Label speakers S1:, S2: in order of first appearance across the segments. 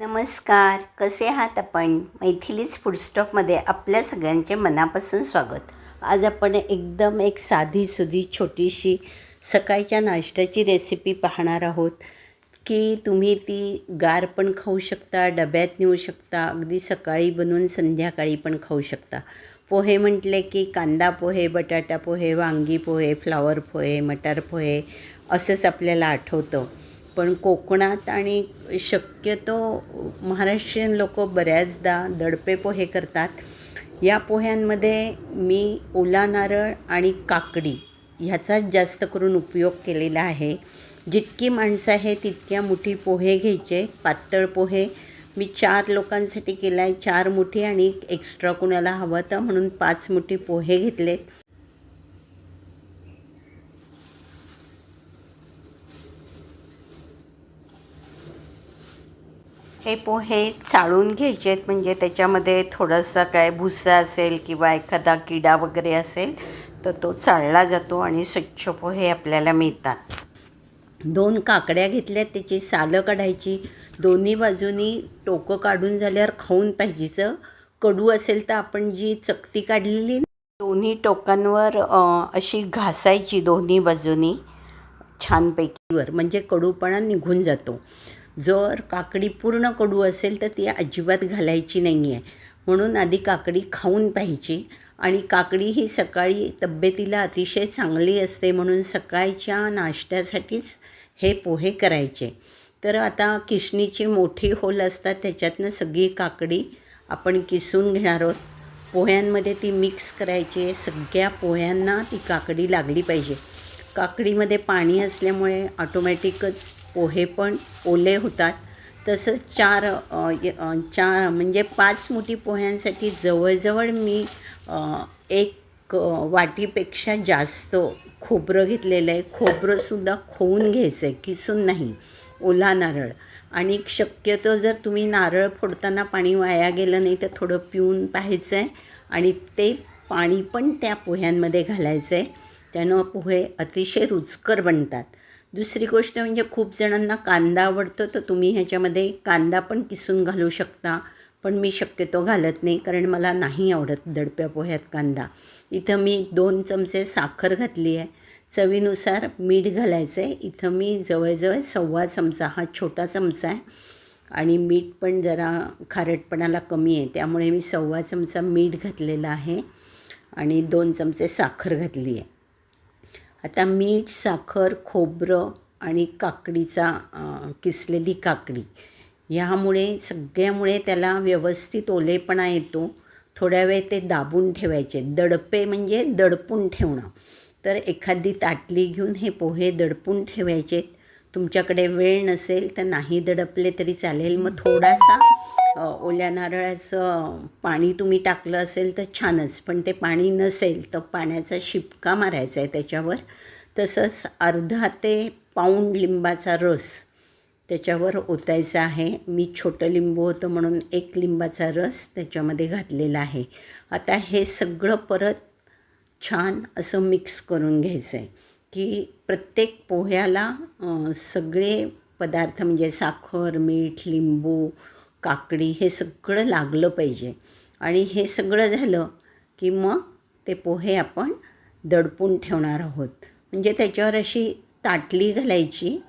S1: नमस्कार कसे आहात आपण? मैथिलीच फूडस्टॉपमध्ये आपल्या सगळ्यांचे मनापासून स्वागत. आज आपण एकदम एक साधी सुधी छोटीशी सकाळच्या नाश्त्याची रेसिपी पाहणार आहोत. की तुम्ही ती गार पण खाऊ शकता डब्यात नेऊ शकता अगदी सकाळी बनवून संध्याकाळी पण खाऊ शकता. पोहे म्हटले की कांदा पोहे बटाटा पोहे वांगी पोहे फ्लावर पोहे मटार पोहे असंच आपल्याला आठवतं. पण कोकणात आणि शक्यतो महाराष्ट्रीयन लोक बऱ्याचदा दडपे पोहे करतात. या पोह्यांमध्ये मी ओला नारळ आणि काकडी ह्याचाच जास्त करून उपयोग केलेला आहे. जितकी माणसं आहे तितक्या मुठी पोहे घ्यायचे पातळ पोहे. मी चार लोकांसाठी केला आहे चार मुठी आणि एक्स्ट्रा कुणाला हवं तर म्हणून पाच मुठी पोहे घेतलेत. हे पोहे चाळून घ्यायचे आहेत म्हणजे त्याच्यामध्ये थोडासा काय भुसा असेल किंवा एखादा किडा वगैरे असेल तर तो चाळला जातो आणि स्वच्छ पोहे आपल्याला मिळतात. दोन काकड्या घेतल्या त्याची सालं काढायची. दोन्ही बाजूनी टोकं काढून झाल्यावर खाऊन पाहिजेचं. कडू असेल तर आपण जी चकती काढलेली ना, दोन्ही टोकांवर अशी घासायची दोन्ही बाजूनी छानपैकीवर म्हणजे कडूपणा निघून जातो. जर काकडी पूर्ण कडू असेल तर ती अजिबात घालायची नाही आहे म्हणून आधी काकडी खाऊन पाहिजे. आणि काकडी ही सकाळी तब्येतीला अतिशय चांगली असते म्हणून सकाळच्या नाश्त्यासाठीच हे पोहे करायचे. तर आता किसणीची मोठी होल असतात त्याच्यातनं सगळी काकडी आपण किसून घेणार आहोत. पोह्यांमध्ये ती मिक्स करायची आहे. सगळ्या पोह्यांना ती काकडी लागली पाहिजे. काकडीमध्ये पाणी असल्यामुळे ऑटोमॅटिकच पोहे पण ओले होतात. तसंच चार य- चार म्हणजे पाच मोठी पोह्यांसाठी जवळजवळ मी एक वाटीपेक्षा जास्त खोबरं घेतलेलं आहे. खोबरंसुद्धा खोवून घ्यायचं आहे किसून नाही ओला नारळ. आणि शक्यतो जर तुम्ही नारळ फोडताना पाणी वाया गेलं नाही तर थोडं पिऊन पाहायचं आहे. आणि ते पाणी पण त्या पोह्यांमध्ये घालायचं आहे. त्यानं पोहे अतिशय रुचकर बनतात. दुसरी गोष्ट म्हणजे खूप जणांना कांदा आवडतो तर तुम्ही ह्याच्यामध्ये कांदा पण किसून घालू शकता. पण मी शक्यतो घालत नाही कारण मला नाही आवडत दडप्या पोह्यात कांदा. इथं मी दोन चमचे साखर घातली आहे. चवीनुसार मीठ घालायचं आहे इथं मी जवळजवळ सव्वा चमचा हा छोटा चमचा आहे. आणि मीठ पण जरा खारटपणाला कमी आहे त्यामुळे मी सव्वा चमचा मीठ घातलेला आहे. आणि दोन चमचे साखर घातली आहे. आता मीठ साखर खोबरं आणि काकडीचा किसलेली काकडी ह्यामुळे सगळ्यामुळे त्याला व्यवस्थित ओलेपणा येतो. थोड्या वेळ ते दाबून ठेवायचे. दडपे म्हणजे दडपून ठेवणं. तर एखादी ताटली घेऊन हे पोहे दडपून ठेवायचे तुमच्याकडे वेळ नसेल तर नाही दडपले तरी चालेल. मग थोडासा ओल्या नारळाचं पाणी तुम्ही टाकलं असेल तर छानच पण ते पाणी नसेल तर पाण्याचा शिपका मारायचा आहे त्याच्यावर. तसंच अर्धा ते पाऊंड लिंबाचा रस त्याच्यावर ओतायचा आहे. मी छोटं लिंबू होतं म्हणून एक लिंबाचा रस त्याच्यामध्ये घातलेला आहे. आता हे सगळं परत छान असं मिक्स करून घ्यायचं आहे की प्रत्येक पोह्याला सगळे पदार्थ म्हणजे साखर मीठ लिंबू काकडी हे सगळं लागलं पाहिजे. आणि हे सगळं झालं की मग ते पोहे आपण दडपून ठेवणार आहोत. म्हणजे त्याच्यावर अशी ताटली घालायची.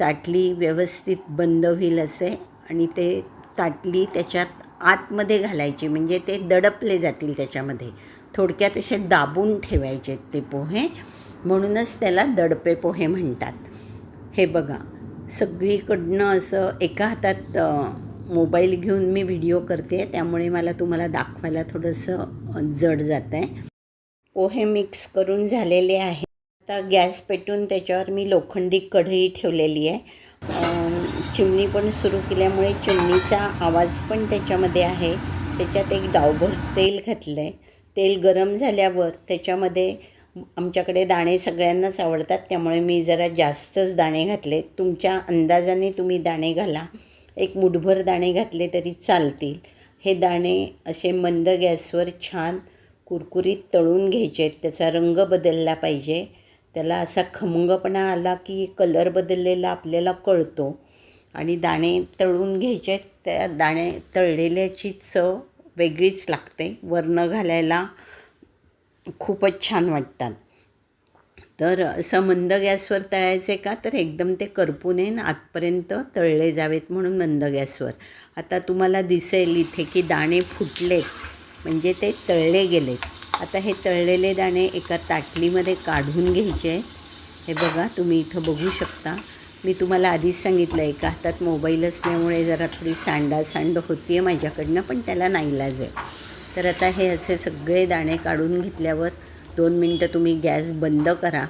S1: ताटली व्यवस्थित बंद होईल असे आणि ते ताटली त्याच्यात आतमध्ये घालायची. म्हणजे ते दडपले जातील त्याच्यामध्ये. थोडक्यात असे दाबून ठेवायचे ते पोहे. म्हणूनच त्याला दडपे पोहे म्हणतात. हे बघा. सगळीकडनं असं एका हातात मोबाईल घेऊन मी व्हिडिओ करते त्यामुळे मला तुम्हाला दाखवायला थोडंसं जड जात आहे पोहे मिक्स करून झालेले आहे. आता गॅस पेटून त्याच्यावर मी लोखंडी कढई ठेवलेली आहे. चिमणी पण सुरू केल्यामुळे चिमणीचा आवाज पण त्याच्यामध्ये आहे. त्याच्यात एक डावभर तेल घातलं आहे तेल गरम झाल्यावर त्याच्यामध्ये आमच्याकडे दाणे सगळ्यांनाच आवडतात त्यामुळे मी जरा जास्तच दाणे घातले तुमच्या अंदाजाने तुम्ही दाणे घाला. एक मुठभर दाणे घातले तरी चालतील. हे दाणे असे मंद गॅसवर छान कुरकुरीत तळून घ्यायचे आहेत. त्याचा रंग बदलला पाहिजे. त्याला असा खमंगपणा आला की कलर बदललेला आपल्याला कळतो. आणि दाणे तळून घ्यायचे आहेत. त्या दाणे तळलेल्याची चव वेगळीच लागते. वर्ण घालायला खूपच छान वाटतात. तर असं मंद गॅसवर तळायचे का? तर एकदम ते करपू नये आतपर्यंत तळले जावेत म्हणून मंद गॅसवर. आता तुम्हाला दिसेल इथे की दाणे फुटलेत म्हणजे ते तळले गेलेत आता हे तळलेले दाणे एका ताटलीमध्ये काढून घ्यायचे. हे बघा तुम्ही इथं बघू शकता. मी तुम्हाला आधीच सांगितलं आहे हातात मोबाईल असल्यामुळे जरा थोडी सांडासांड होती आहे माझ्याकडनं पण त्याला नाईलाज आहे. तर आता हे असे सगळे दाणे काढून घेतल्यावर दोन मिनटं तुम्ही गॅस बंद करा.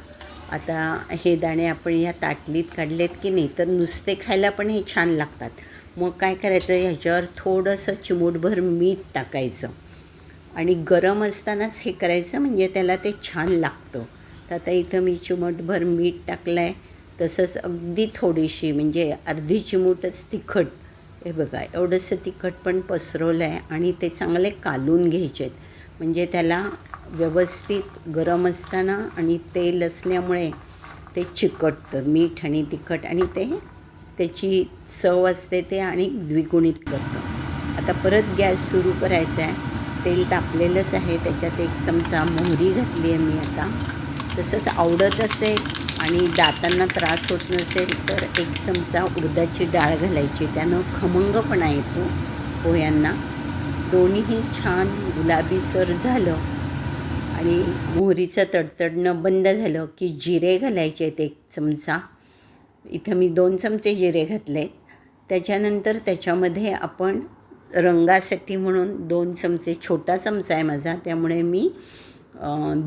S1: आता हे दाणे आपण या ताटलीत काढलेत की नाही तर नुसते खायला पण हे छान लागतात. मग काय करायचं ह्याच्यावर थोडंसं चिमूटभर मीठ टाकायचं. आणि गरम असतानाच हे करायचं म्हणजे त्याला ते छान लागतं. तर आता इथं मी चिमटभर मीठ टाकलं आहे तसंच अगदी थोडीशी म्हणजे अर्धी चिमूटच तिखट. हे बघा एवढंसं तिखट पण पसरवलं आहे आणि ते चांगले कालून घ्यायचे आहेत म्हणजे त्याला व्यवस्थित गरम असताना आणि तेल असल्यामुळे ते चिकटतं मीठ आणि तिखट आणि ते त्याची चव असते ते आणि द्विगुणित करतं. आता परत गॅस सुरू करायचा आहे. तेल तापलेलंच आहे. त्याच्यात एक चमचा मोहरी घातली आहे मी आता. तसंच आवडत असेल आणि दातांना त्रास होत नसेल तर एक चमचा उडदाची डाळ घालायची. त्यानं खमंगपणा येतो पोह्यांना. दोन्हीही छान गुलाबीसर झालं. आणि मोहरीचं तडतडणं बंद झालं की जिरे घालायचे आहेत एक चमचा. इथं मी दोन चमचे जिरे घातले त्याच्यानंतर त्याच्यामध्ये आपण रंगासाठी म्हणून दोन चमचे छोटा चमचा आहे माझा. त्यामुळे मी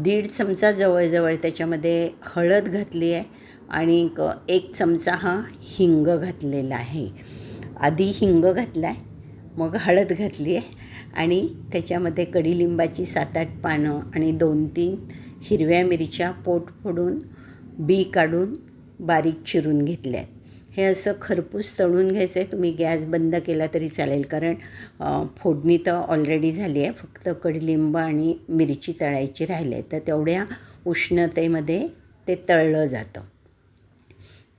S1: दीड चमचा जवळजवळ त्याच्यामध्ये हळद घातली आहे आणि एक चमचा हा हिंग घातलेला आहे. आधी हिंग घातला आहे मग हळद घातली आहे. आणि त्याच्यामध्ये कडीलिंबाची सात आठ पानं आणि दोन तीन हिरव्या मिरच्या पोट फोडून बी काढून बारीक चिरून घेतल्या आहेत हे असं खरपूस तळून घ्यायचं आहे तुम्ही गॅस बंद केला तरी चालेल. कारण फोडणी तर ऑलरेडी झाली आहे. फक्त कडीलिंब आणि मिरची तळायची राहिली आहे तर तेवढ्या उष्णतेमध्ये ते तळलं जातं.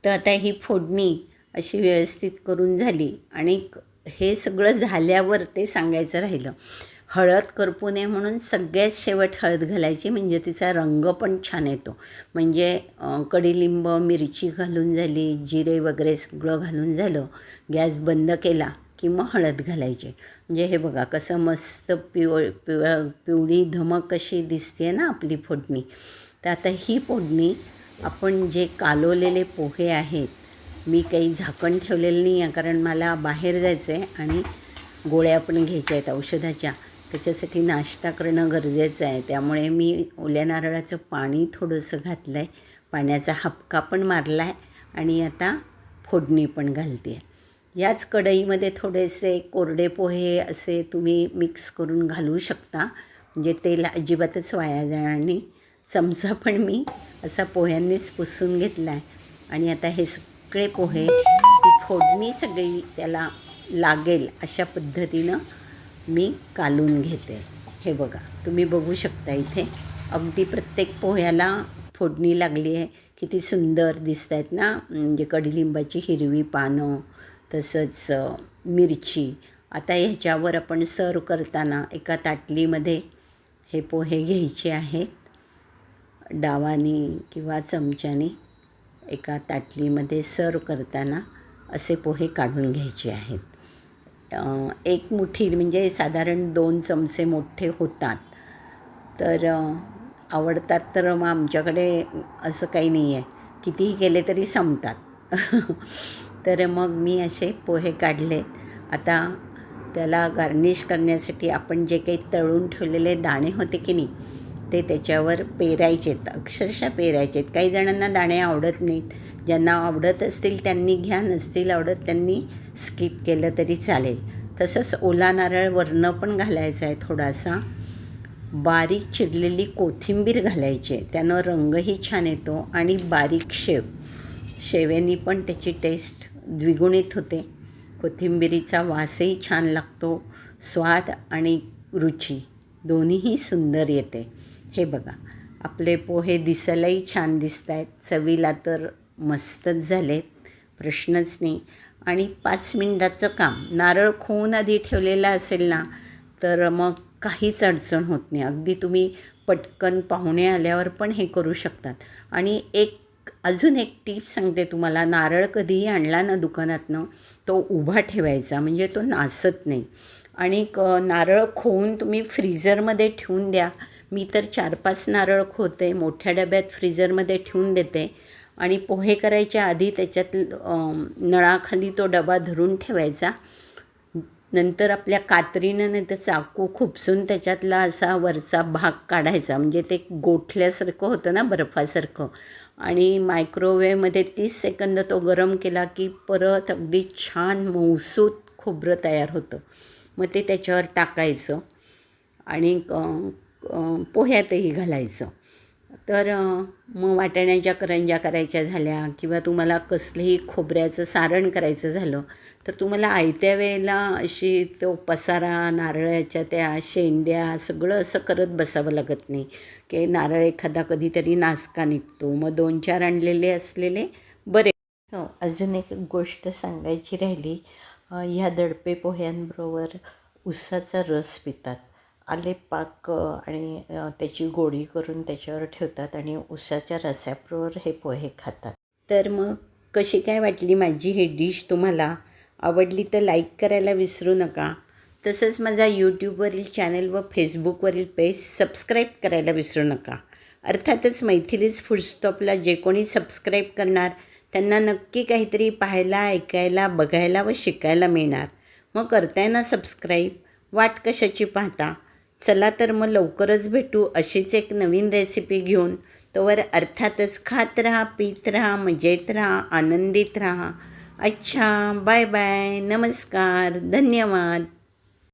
S1: तर आता ही फोडणी अशी व्यवस्थित करून झाली आणि हे सगळं झाल्यावर ते सांगायचं राहिलं. हळद करपू नये म्हणून सगळ्यात शेवट हळद घालायची म्हणजे तिचा रंग पण छान येतो. म्हणजे कडीलिंब मिरची घालून झाली जिरे वगैरे सगळं घालून झालं गॅस बंद केला की मग हळद घालायची. म्हणजे हे बघा कसं मस्त पिवळ पिवळ पिवळी धमक कशी दिसते ना आपली फोडणी. तर आता ही फोडणी आपण जे कालवलेले पोहे आहेत मी काही झाकण ठेवलेलं नाही आहे कारण मला बाहेर जायचं आहे आणि गोळ्या पण घ्यायच्या आहेत औषधाच्या. त्याच्यासाठी नाश्ता करणं गरजेचं आहे. त्यामुळे मी ओल्या नारळाचं पाणी थोडंसं घातलं आहे पाण्याचा हपका पण मारला आहे आणि आता फोडणी पण घालते आहे याच कढईमध्ये थोडेसे कोरडे पोहे असे तुम्ही मिक्स करून घालू शकता. म्हणजे तेल अजिबातच वाया जाणार नाही. चमचा पण मी असा पोह्यांनीच पुसून घेतला आहे आणि आता हे सगळे पोहे ती फोडणी सगळी त्याला लागेल अशा पद्धतीनं मी कालून घेते. हे बघा तुम्ही बघू शकता इथे. अगदी प्रत्येक पोह्याला फोडणी लागली आहे. किती सुंदर दिसत आहेत ना? म्हणजे कडुलिंबाची हिरवी पानं तसंच मिरची. आता ह्याच्यावर आपण सर्व करताना एका ताटलीमध्ये हे पोहे घ्यायचे आहेत. डावानी किंवा चमच्याने. एका ताटलीमध्ये सर्व करताना असे पोहे काढून घ्यायचे आहेत. एक मुठी म्हणजे साधारण दोन चमचे मोठे होतात. तर आवडतात तर मग आमच्याकडे असं काही नाही आहे. कितीही केले तरी संपतात. तर मग मी असे पोहे काढले. आता त्याला गार्निश करण्यासाठी आपण जे काही तळून ठेवलेले दाणे होते की नाही ते त्याच्यावर पेरायचेत अक्षरशः पेरायचेत. काही जणांना दाणे आवडत नाहीत. ज्यांना आवडत असतील त्यांनी घ्या नसतील आवडत त्यांनी स्किप केलं तरी चालेल. तसंच ओला नारळ वरनं पण घालायचा आहे थोडासा. बारीक चिरलेली कोथिंबीर घालायची आहे. त्यानं रंगही छान येतो आणि बारीक शेव. शेवेनी पण त्याची टेस्ट द्विगुणित होते. कोथिंबिरीचा वासही छान लागतो स्वाद आणि रुची. दोन्हीही सुंदर येते. हे बघा आपले पोहे दिसायलाही छान दिसत आहेत चवीला तर मस्तच झालेत प्रश्नच नाही. आणि पाच मिनटाचं काम नारळ खोवून आधी ठेवलेला असेल ना तर मग काहीच अडचण होत नाही. अगदी तुम्ही पटकन पाहुणे आल्यावर पण हे करू शकतात. आणि एक अजून एक टीप सांगते तुम्हाला. नारळ कधीही आणला ना दुकानातनं तो उभा ठेवायचा म्हणजे तो नासत नाही. आणि क नारळ खोवून तुम्ही फ्रीजरमध्ये ठेवून द्या. मी तर चार पाच नारळ खोते मोठ्या डब्यात फ्रीजरमध्ये ठेवून देते आणि पोहे करायच्या आधी त्याच्यात नळाखाली तो डबा धरून ठेवायचा. नंतर आपल्या कात्रीनं नाही तर चाकू खुपसून त्याच्यातला असा वरचा भाग काढायचा. म्हणजे ते गोठल्यासारखं होतं ना बर्फासारखं. आणि मायक्रोवेवमध्ये तीस सेकंद तो गरम केला की परत अगदी छान मऊसूत खोबरं तयार होतं. मग ते त्याच्यावर टाकायचं. आणि पोह्यातही घालायचं. तर मग वाटाण्याच्या करंज्या करायच्या झाल्या किंवा तुम्हाला कसलंही खोबऱ्याचं सारण करायचं झालं तर तुम्हाला आयत्या वेळेला अशी तो पसारा नारळाच्या त्या शेंड्या सगळं असं करत बसावं लागत नाही. की नारळ एखादा कधीतरी नासका निघतो. मग दोन चार आणलेले असलेले बरे. हो अजून एक गोष्ट सांगायची राहिली. ह्या दडपे पोह्यांबरोबर उसाचा रस पितात. आले पाक आणि त्याची गोडी करून त्याच्यावर ठेवतात आणि उसाच्या रसाबरोबर हे पोहे खातात. तर मग कशी काय वाटली माझी ही डिश तुम्हाला? आवडली तर लाईक करायला विसरू नका. तसंच माझा यूट्यूबवरील चॅनल व फेसबुकवरील पेज सबस्क्राईब करायला विसरू नका. अर्थातच मैथिलीच फुडस्टॉपला जे कोणी सबस्क्राईब करणार त्यांना नक्की काहीतरी पाहायला ऐकायला बघायला व शिकायला मिळणार. मग करताय ना सबस्क्राईब? वाट कशाची पाहता? चला तर मग लवकरच भेटू अशीच एक नवीन रेसिपी घेऊन. तोवर अर्थातच खात राहा पीत राहा मजेत राहा आनंदित राहा. अच्छा बाय बाय नमस्कार. धन्यवाद.